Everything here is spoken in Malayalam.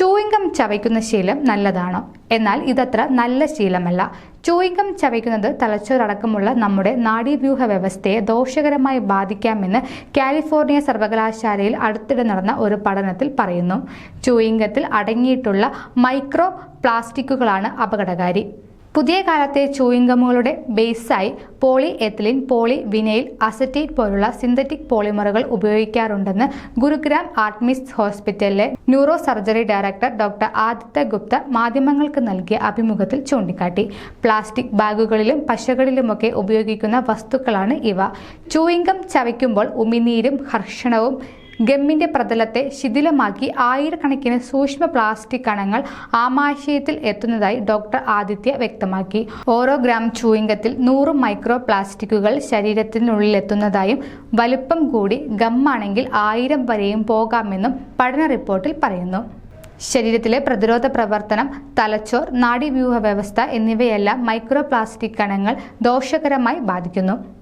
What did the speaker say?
ചൂയിങ്കം ചവയ്ക്കുന്ന ശീലം നല്ലതാണ്? എന്നാൽ ഇതത്ര നല്ല ശീലമല്ല. ചൂയിങ്കം ചവയ്ക്കുന്നത് തലച്ചോറടക്കമുള്ള നമ്മുടെ നാഡീവ്യൂഹ വ്യവസ്ഥയെ ദോഷകരമായി ബാധിക്കാമെന്ന് കാലിഫോർണിയ സർവകലാശാലയിൽ അടുത്തിടെ നടന്ന ഒരു പഠനത്തിൽ പറയുന്നു. ചൂയിങ്കത്തിൽ അടങ്ങിയിട്ടുള്ള മൈക്രോ പ്ലാസ്റ്റിക്കുകളാണ് അപകടകാരി. പുതിയ കാലത്തെ ചൂയിങ്കമുകളുടെ ബേസായി poly ethylene poly vinyl acetate പോലുള്ള സിന്തറ്റിക് പോളിമറുകൾ ഉപയോഗിക്കാറുണ്ടെന്ന് ഗുരുഗ്രാം ആർട്ട്മിസ് ഹോസ്പിറ്റലിലെ neuro surgery director doctor Aditya Gupta മാധ്യമങ്ങൾക്ക് നൽകിയ അഭിമുഖത്തിൽ ചൂണ്ടിക്കാട്ടി. പ്ലാസ്റ്റിക് ബാഗുകളിലും പശകളിലുമൊക്കെ ഉപയോഗിക്കുന്ന വസ്തുക്കളാണ് ഇവ. ചൂയിങ്കം ചവയ്ക്കുമ്പോൾ ഉമിനീരും ഹർഷണവും ഗമ്മിന്റെ പ്രതലത്തെ ശിഥിലമാക്കി ആയിരക്കണക്കിന് സൂക്ഷ്മ പ്ലാസ്റ്റിക് കണങ്ങൾ ആമാശയത്തിൽ എത്തുന്നതായി ഡോക്ടർ ആദിത്യ വ്യക്തമാക്കി. ഓരോ ഗ്രാം ചൂയിങ്കത്തിൽ നൂറ് മൈക്രോ പ്ലാസ്റ്റിക്കുകൾ ശരീരത്തിനുള്ളിലെത്തുന്നതായും വലുപ്പം കൂടി ഗമ്മാണെങ്കിൽ ആയിരം വരെയും പോകാമെന്നും പഠന റിപ്പോർട്ടിൽ പറയുന്നു. ശരീരത്തിലെ പ്രതിരോധ പ്രവർത്തനം തലച്ചോർ നാഡീവ്യൂഹ വ്യവസ്ഥ എന്നിവയെല്ലാം മൈക്രോ പ്ലാസ്റ്റിക് കണങ്ങൾ ദോഷകരമായി ബാധിക്കുന്നു.